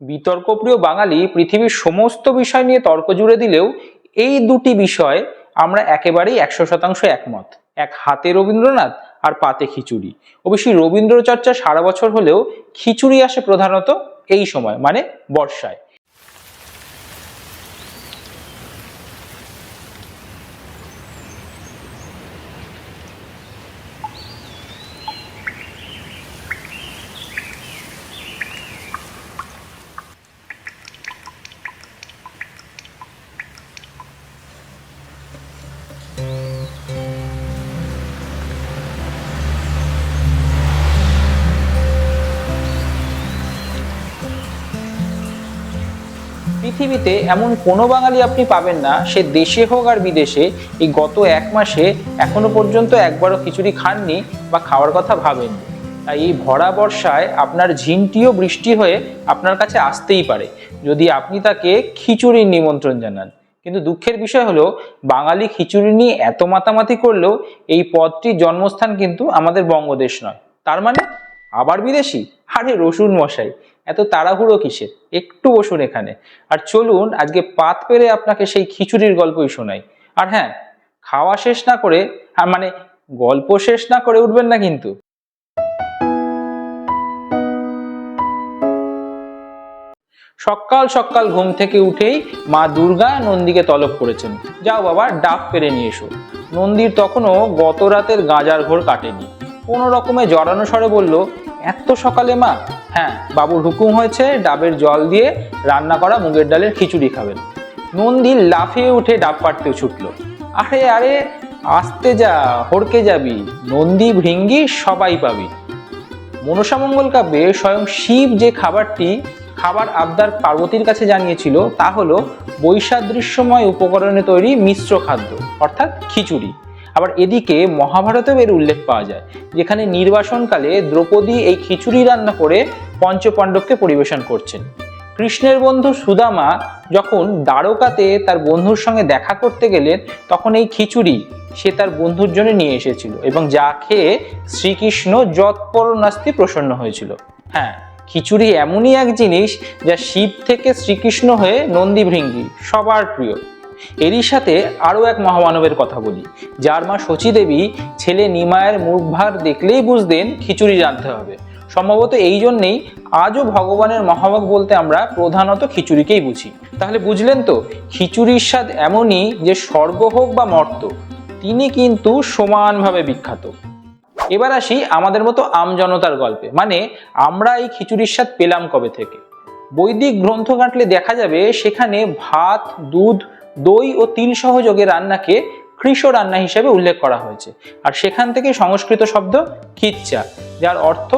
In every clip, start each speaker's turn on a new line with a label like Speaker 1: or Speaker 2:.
Speaker 1: বিতর্কপ্রিয় বাঙালি পৃথিবীর সমস্ত বিষয় নিয়ে তর্ক জুড়ে দিলেও এই দুটি বিষয় আমরা একেবারেই একশো শতাংশ একমত। এক হাতে রবীন্দ্রনাথ আর পাতে খিচুড়ি। অবশ্যই রবীন্দ্রচর্চা সারা বছর হলেও খিচুড়ি আসে প্রধানত এই সময় মানে বর্ষায়। পৃথিবীতে এমন কোনো বাঙালি আপনি পাবেন না, সে দেশে হোক আর বিদেশে, এই গত এক মাসে এখনও পর্যন্ত একবারও খিচুড়ি খাননি বা খাওয়ার কথা ভাবেননি। তাই এই ভরা বর্ষায় আপনার ঝিনটিও বৃষ্টি হয়ে আপনার কাছে আসতেই পারে, যদি আপনি তাকে খিচুড়ির নিমন্ত্রণ জানান। কিন্তু দুঃখের বিষয় হলো, বাঙালি খিচুড়ি নিয়ে এত মাতামাতি করলেও এই পদটির জন্মস্থান কিন্তু আমাদের বঙ্গদেশ নয়। তার মানে আবার বিদেশি? আরে রসুন মশাই এত তাড়াহুড়ো কিসের? একটু বসুন এখানে। আর চলুন, আজকে পাত পেরে আপনাকে সেই খিচুড়ির গল্পই শোনাই। আর হ্যাঁ খাওয়া শেষ না করে মানে গল্প শেষ না করে উঠবেন না কিন্তু। সকাল সকাল ঘুম থেকে উঠেই মা দুর্গা নন্দীকে তলব করেছেন। যাও বাবা, ডাব পেরে নিয়ে এসো। নন্দীর তখনও গত রাতের গাঁজার ঘোর কাটেনি। কোনো রকমে জড়ানো স্বরে বলল, এত সকালে মা হ্যাঁ বাবুর হুকুম হয়েছে, ডাবের জল দিয়ে রান্না করা মুগের ডালের খিচুড়ি খাবেন। নন্দী লাফিয়ে উঠে ডাব পাড়তে ছুটল। আরে আরে, আসতে যা, হড়কে যাবি, নন্দী ভৃঙ্গি সবাই পাবি। মনসামঙ্গল কাব্যে স্বয়ং শিব যে খাবারটি খাবার আবদার পার্বতীর কাছে জানিয়েছিল, তা হলো বৈসাদৃশ্যময় উপকরণে তৈরি মিশ্র খাদ্য, অর্থাৎ খিচুড়ি। আবার এদিকে মহাভারতেও এর উল্লেখ পাওয়া যায়, যেখানে নির্বাসনকালে দ্রৌপদী এই খিচুড়ি রান্না করে পঞ্চপাণ্ডবকে পরিবেশন করছেন। কৃষ্ণের বন্ধু সুদামা যখন দ্বারকাতে তার বন্ধুর সঙ্গে দেখা করতে গেলেন, তখন এই খিচুড়ি সে তার বন্ধুর জন্য নিয়ে এসেছিল এবং যা খেয়ে শ্রীকৃষ্ণ যৎপর নাস্তি প্রসন্ন হয়েছিল। হ্যাঁ খিচুড়ি এমনই এক জিনিস যা শিব থেকে শ্রীকৃষ্ণ হয়ে নন্দী ভৃঙ্গি, সবার প্রিয়। এরই সাথে আরও এক মহামানবের কথা বলি। যার মা শচী দেবী ছেলে নিমায়ের মুখভার দেখলেই বুঝতেন খিচুড়ি রাঁধতে হবে। সম্ভবত এই জন্যেই আজও ভগবানের মহাভাগ বলতে আমরা প্রধানত খিচুড়িকেই বুঝি। তাহলে বুঝলেন তো, খিচুড়ির স্বাদ এমনই যে স্বর্গ হোক বা মর্ত, তিনি কিন্তু সমানভাবে বিখ্যাত। এবার আসি আমাদের মতো আমজনতার গল্পে। মানে আমরা এই খিচুড়ির স্বাদ পেলাম কবে থেকে? বৈদিক গ্রন্থ ঘাঁটলে দেখা যাবে সেখানে ভাত, দুধ দই ও তিল সহযোগে রান্নাকে কৃষ রান্না হিসেবে উল্লেখ করা হয়েছে। আর সেখান থেকে সংস্কৃত শব্দ খিচ্চা যার অর্থ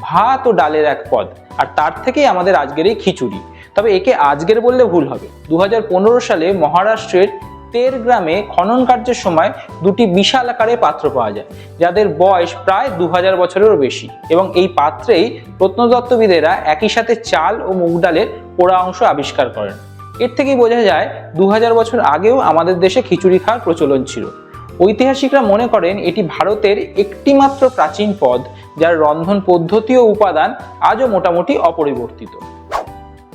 Speaker 1: ভাত ও ডালের এক পদ। আর তার থেকেই আমাদের আজকের এই খিচুড়ি। তবে একে আজকের বললে ভুল হবে। দু হাজার পনেরো সালে মহারাষ্ট্রের তের গ্রামে খনন কার্যের সময় দুটি বিশাল আকারে পাত্র পাওয়া যায়, যাদের বয়স প্রায় দু হাজার বছরেরও বেশি। এবং এই পাত্রেই প্রত্নতত্ত্ববিদেরা একই সাথে চাল ও মুগ ডালের পোড়া অংশ আবিষ্কার করেন। এর থেকেই বোঝা যায় দু হাজার বছর আগেও আমাদের দেশে খিচুড়ি খাওয়ার প্রচলন ছিল। ঐতিহাসিকরা মনে করেন এটি ভারতের একটিমাত্র প্রাচীন পদ, যার রন্ধন পদ্ধতি ও উপাদান আজও মোটামুটি অপরিবর্তিত।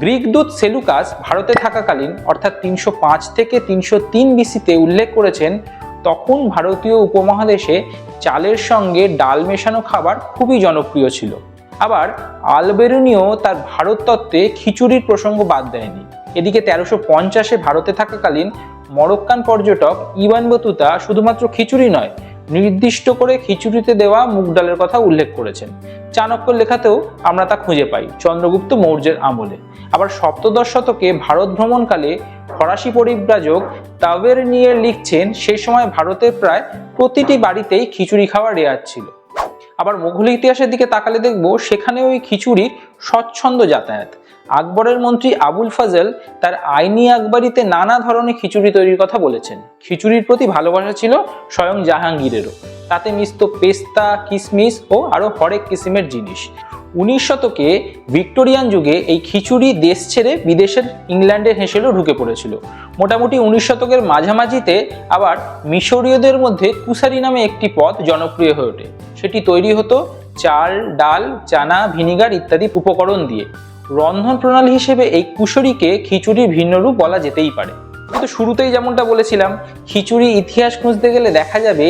Speaker 1: গ্রিক দূত সেলুকাস ভারতে থাকাকালীন, অর্থাৎ তিনশো পাঁচ থেকে তিনশো তিন বিসিতে উল্লেখ করেছেন, তখন ভারতীয় উপমহাদেশে চালের সঙ্গে ডাল মেশানো খাবার খুবই জনপ্রিয় ছিল। আবার আলবেরুনিও তার ভারত তত্ত্বে খিচুড়ির প্রসঙ্গ বাদ দেয়নি। এদিকে তেরোশো পঞ্চাশে ভারতে থাকাকালীন মরক্কান পর্যটক ইবান বতুতা শুধুমাত্র খিচুড়ি নয়, নির্দিষ্ট করে খিচুড়িতে দেওয়া মুগ ডালের কথা উল্লেখ করেছেন। চাণক্যর লেখাতেও আমরা তা খুঁজে পাই চন্দ্রগুপ্ত মৌর্যের আমলে। আবার সপ্তদশ শতকে ভারত ভ্রমণকালে ফরাসি পরিব্রাজক তাওয়ের নিয়ে লিখছেন সেই সময় ভারতের প্রায় প্রতিটি বাড়িতেই খিচুড়ি খাওয়া রেয়ার ছিল। আবার মুঘল ইতিহাসের দিকে তাকালে দেখব সেখানে ওই খিচুড়ির স্বচ্ছন্দ যাতায়াত। আকবরের মন্ত্রী আবুল ফাজল তার আইনি আকবরীতে নানা ধরনের খিচুড়ি তৈরির কথা বলেছেন। খিচুড়ির প্রতি ভালোবাসা ছিল স্বয়ং জাহাঙ্গীরেরও। তাতে মিশত পেস্তা, কিসমিস ও আরও হরেক কিসিমের জিনিস। উনিশ শতকে ভিক্টোরিয়ান যুগে এই খিচুড়ি দেশ ছেড়ে বিদেশের ইংল্যান্ডের হেসেলেও ঢুকে পড়েছিল। মোটামুটি উনিশ শতকের মাঝামাঝিতে আবার মিশরীয়দের মধ্যে কুসারি নামে একটি পদ জনপ্রিয় হয়ে ওঠে। সেটি তৈরি হতো চাল, ডাল, চানা, ভিনিগার ইত্যাদি উপকরণ দিয়ে। রন্ধন প্রণালী হিসেবে এই কুশরীকে খিচুড়ির ভিন্ন রূপ বলা যেতেই পারে। কিন্তু শুরুতেই যেমনটা বলেছিলাম, খিচুড়ি ইতিহাস খুঁজতে গেলে দেখা যাবে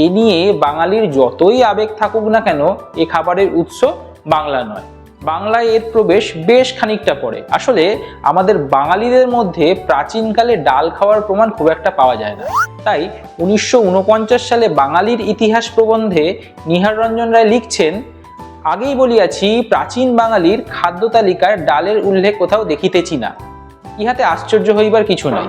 Speaker 1: এ নিয়ে বাঙালির যতই আবেগ থাকুক না কেন, এ খাবারের উৎস বাংলা নয়। বাংলায় এর প্রবেশ বেশ খানিকটা পড়ে আসলে আমাদের বাঙালিদের মধ্যে প্রাচীনকালে ডাল খাওয়ার প্রমাণ খুব একটা পাওয়া যায় না। তাই উনিশশো ঊনপঞ্চাশ সালে বাঙালির ইতিহাস প্রবন্ধে নিহার রঞ্জন রায় লিখছেন, আগেই বলিয়াছি প্রাচীন বাঙালির খাদ্য তালিকার ডালের উল্লেখ কোথাও দেখিতেছি না। ইহাতে আশ্চর্য হইবার কিছু নাই।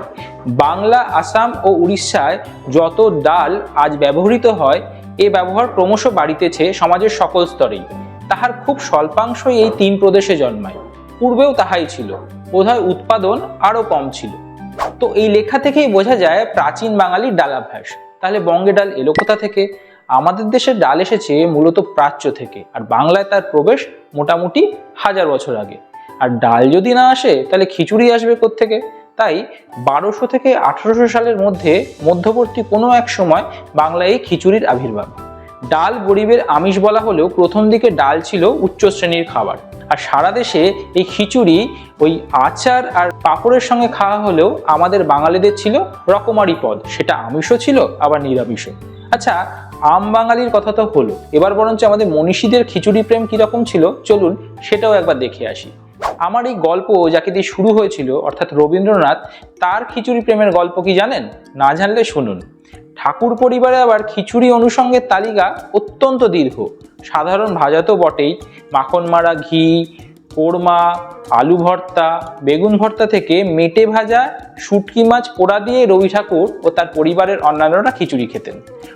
Speaker 1: বাংলা, আসাম ও উড়িষ্যায় যত ডাল আজ ব্যবহৃত হয়, এ ব্যবহার ক্রমশ বাড়িতেছে সমাজের সকল স্তরেই। তাহার খুব স্বল্পাংশই এই তিন প্রদেশে জন্মায়। পূর্বেও তাহাই ছিল। বোধহয় উৎপাদন আরও কম ছিল। তো এই লেখা থেকেই বোঝা যায় প্রাচীন বাঙালির ডালাভ্যাস তাহলে বঙ্গে ডাল এলো কোথা থেকে? আমাদের দেশের ডাল এসেছে মূলত প্রাচ্য থেকে, আর বাংলায় তার প্রবেশ মোটামুটি হাজার বছর আগে। আর ডাল যদি না আসে, তাহলে খিচুড়ি আসবে থেকে তাই বারোশো থেকে আঠারোশো সালের মধ্যে মধ্যবর্তী কোনো এক সময় বাংলায় খিচুড়ির আবির্ভাব। ডাল গরিবের আমিষ বলা হলেও প্রথম দিকে ডাল ছিল উচ্চ শ্রেণির খাবার। আর সারা দেশে এই খিচুড়ি, ওই আচার আর পাঁপড়ের সঙ্গে খাওয়া হলেও আমাদের বাঙালিদের ছিল রকমারি পদ। সেটা আমিষও ছিল, আবার নিরামিষও। আচ্ছা আম বাঙালির কথা তো হলো। এবার বরঞ্চ আমাদের মনীষীদের খিচুড়ি প্রেম কীরকম ছিল? চলুন সেটাও একবার দেখে আসি। আমার এই গল্প যাকে দিয়ে শুরু হয়েছিল, অর্থাৎ রবীন্দ্রনাথ, তার খিচুড়ি প্রেমের গল্প কি জানেন? না জানলে শুনুন। ঠাকুর পরিবারে আবার খিচুড়ি অনুষঙ্গের তালিকা অত্যন্ত দীর্ঘ। সাধারণ ভাজা তো বটেই। মাখন মারা ঘি, কোরমা, আলু ভর্তা, বেগুন ভর্তা থেকে মেটে ভাজা শুটকি মাছ পোড়া দিয়ে রবি ঠাকুর ও তার পরিবারের অন্যান্যরা খিচুড়ি খেতেন।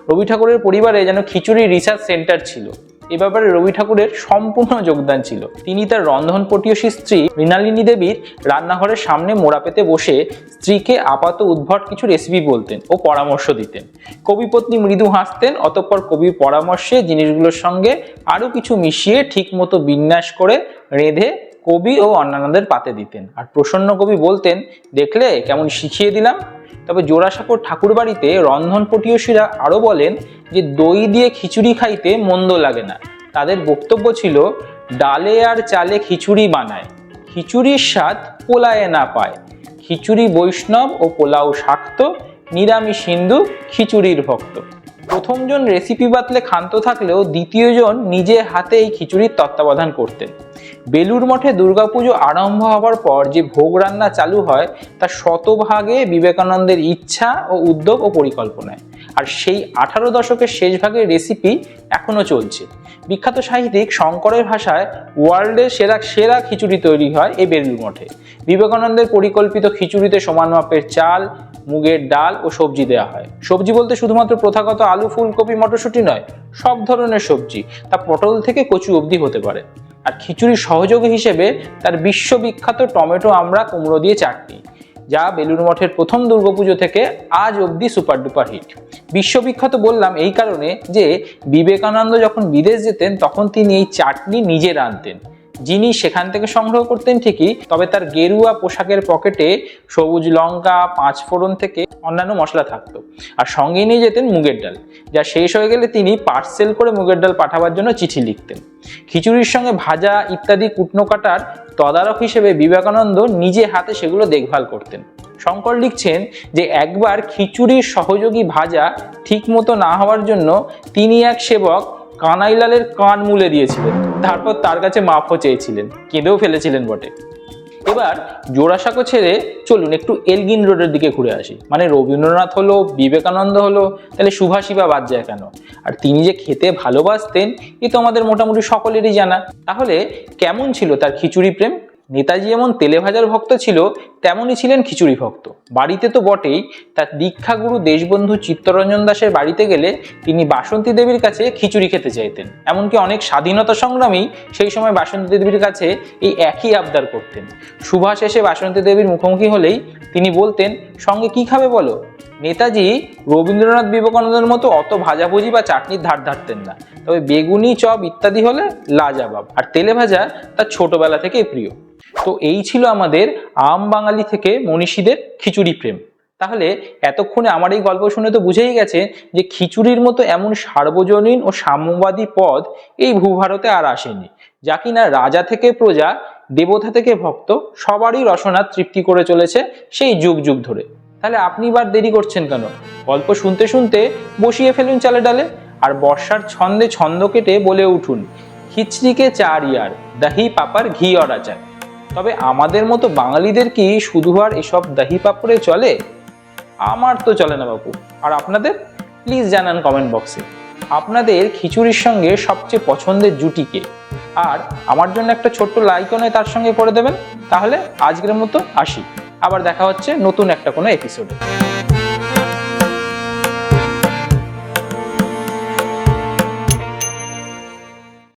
Speaker 1: রবি ঠাকুরের পরিবারে যেন খিচুড়ি রিসার্চ সেন্টার ছিল। এ ব্যাপারে রবি ঠাকুরের সম্পূর্ণ যোগদান ছিল। তিনি তার রন্ধন পটীয়সী স্ত্রী মৃণালিনী দেবীর রান্নাঘরের সামনে মোড়া পেতে বসে স্ত্রীকে আপাত উদ্ভট কিছু রেসিপি বলতেন ও পরামর্শ দিতেন। কবিপত্নী মৃদু হাসতেন, অতঃপর কবির পরামর্শে জিনিসগুলোর সঙ্গে আরও কিছু মিশিয়ে ঠিকমতো বিন্যাস করে রেঁধে কবি ও অন্যান্যদের পাতে দিতেন। আর প্রসন্ন কবি বলতেন, দেখলে কেমন শিখিয়ে দিলাম। তবে জোড়াসাঁকোর ঠাকুরবাড়িতে রন্ধন পটীয়সীরা আরও বলেন যে দই দিয়ে খিচুড়ি খাইতে মন্দ লাগে না। তাদের বক্তব্য ছিল, ডালে আর চালে খিচুড়ি বানায়। খিচুড়ির স্বাদ পোলায়ে না পায়। খিচুড়ি বৈষ্ণব ও পোলাও শাক্ত, নিরামিষ হিন্দু খিচুড়ির ভক্ত। প্রথমজন রেসিপি বাতলে ক্ষান্ত থাকলেও দ্বিতীয়জন নিজে হাতে এই খিচুড়ির তত্ত্বাবধান করতেন। বেলুর মঠে দুর্গাপুজো আরম্ভ হওয়ার পর যে ভোগ রান্না চালু হয়, তা শতভাগে বিবেকানন্দের ইচ্ছা ও উদ্যোগ ও পরিকল্পনায়। আর সেই আঠারো দশকের শেষ ভাগের রেসিপি এখনও চলছে। বিখ্যাত সাহিত্যিক শঙ্করের ভাষায় ওয়ার্ল্ডের সেরা সেরা খিচুড়ি তৈরি হয় এই বেলুর মঠে। বিবেকানন্দের পরিকল্পিত খিচুড়িতে সমান মাপের চাল মুগের ডাল ও সবজি দেওয়া হয়। সবজি বলতে শুধুমাত্র প্রথাগত আলু, ফুলকপি, মটরশুঁটি নয়, সব ধরনের সবজি। তা পটল থেকে কচু অবধি হতে পারে। আর খিচুড়ির সহযোগী হিসেবে তার বিশ্ববিখ্যাত টমেটো আমরা কুমড়ো দিয়ে চাটনি, যা বেলুর মঠের প্রথম দুর্গাপুজো থেকে আজ অবধি সুপার ডুপার হিট। বিশ্ববিখ্যাত বললাম এই কারণে যে বিবেকানন্দ যখন বিদেশ যেতেন, তখন তিনি এই চাটনি নিজে রাঁধতেন। যিনি সেখান থেকে সংগ্রহ করতেন ঠিকই, তবে তার গেরুয়া পোশাকের পকেটে সবুজ লঙ্কা, পাঁচ ফোড়ন থেকে অন্যান্য মশলা থাকতো। আর সঙ্গে নিয়ে যেতেন মুগের ডাল, যা শেষ হয়ে গেলে তিনি পার্সেল করে মুগের ডাল পাঠাবার জন্য চিঠি লিখতেন। খিচুড়ির সঙ্গে ভাজা ইত্যাদি কুটনো কাটার তদারক হিসেবে বিবেকানন্দ নিজে হাতে সেগুলো দেখভাল করতেন। শঙ্কর লিখছেন যে, একবার খিচুড়ির সহযোগী ভাজা ঠিকমতো না হওয়ার জন্য তিনি এক সেবক কানাইলালের কান মুলে দিয়েছিলেন। তারপর তার কাছে মাফও চেয়েছিলেন, কেঁদেও ফেলেছিলেন বটে। এবার জোড়াসাঁকো ছেড়ে চলুন একটু এলগিন রোডের দিকে ঘুরে আসি। মানে রবীন্দ্রনাথ হলো, বিবেকানন্দ হলো, তাহলে সুভাষিবা বাদ যায় কেন? আর তিনি যে খেতে ভালোবাসতেন, এ তো আমাদের মোটামুটি সকলেরই জানা। তাহলে কেমন ছিল তার খিচুড়ি প্রেম? নেতাজি যেমন তেলে ভাজার ভক্ত ছিল তেমনই ছিলেন খিচুড়ি ভক্ত। বাড়িতে তো বটেই, তার দীক্ষাগুরু দেশবন্ধু চিত্তরঞ্জন দাসের বাড়িতে গেলে তিনি বাসন্তী দেবীর কাছে খিচুড়ি খেতে চাইতেন। এমনকি অনেক স্বাধীনতা সংগ্রামী সেই সময় বাসন্তী দেবীর কাছে এই একই আবদার করতেন। সুভাষ এসে বাসন্তী দেবীর মুখোমুখি হলেই তিনি বলতেন, সঙ্গে কি খাবে বলো? নেতাজি রবীন্দ্রনাথ বিবেকানন্দের মতো অত ভাজাভুজি বা চাটনির ধার ধারতেন না। তবে বেগুনি, চপ ইত্যাদি হলে লাজাবাব। আর তেলে ভাজা তার ছোটবেলা থেকেই প্রিয়। তো এই ছিল আমাদের আম বাঙালি থেকে মনীষীদের খিচুড়ি প্রেম। তাহলে এতক্ষণে আমার এই গল্প শুনে তো বুঝেই গেছে যে খিচুড়ির মতো এমন সার্বজনীন ও সাম্যবাদী পদ এই ভূভারতে আর আসেনি, যা কিনা রাজা থেকে প্রজা, দেবতা থেকে ভক্ত সবারই রসনা তৃপ্তি করে চলেছে সেই যুগ যুগ ধরে। তাহলে আপনি বার দেরি করছেন কেন? গল্প শুনতে শুনতে বসিয়ে ফেলুন চালে ডালে আর বর্ষার ছন্দে ছন্দ কেটে বলে উঠুন, খিচড়িকে চার ইয়ার, দাহি পাপার ঘি অর আচার তবে আমাদের মতো বাঙালিদের কি শুধু আর এসব দাহি পাপড়ে চলে? আমার তো চলে না বাপু। আর আপনাদের? প্লিজ জানান কমেন্ট বক্সে আপনাদের খিচুড়ির সঙ্গে সবচেয়ে পছন্দের জুটিকে আর আমার জন্য একটা ছোট্ট লাইকনে তার সঙ্গে করে দেবেন। তাহলে আজকের মতো আসি। আবার দেখা হচ্ছে নতুন একটা কোনো এপিসোডে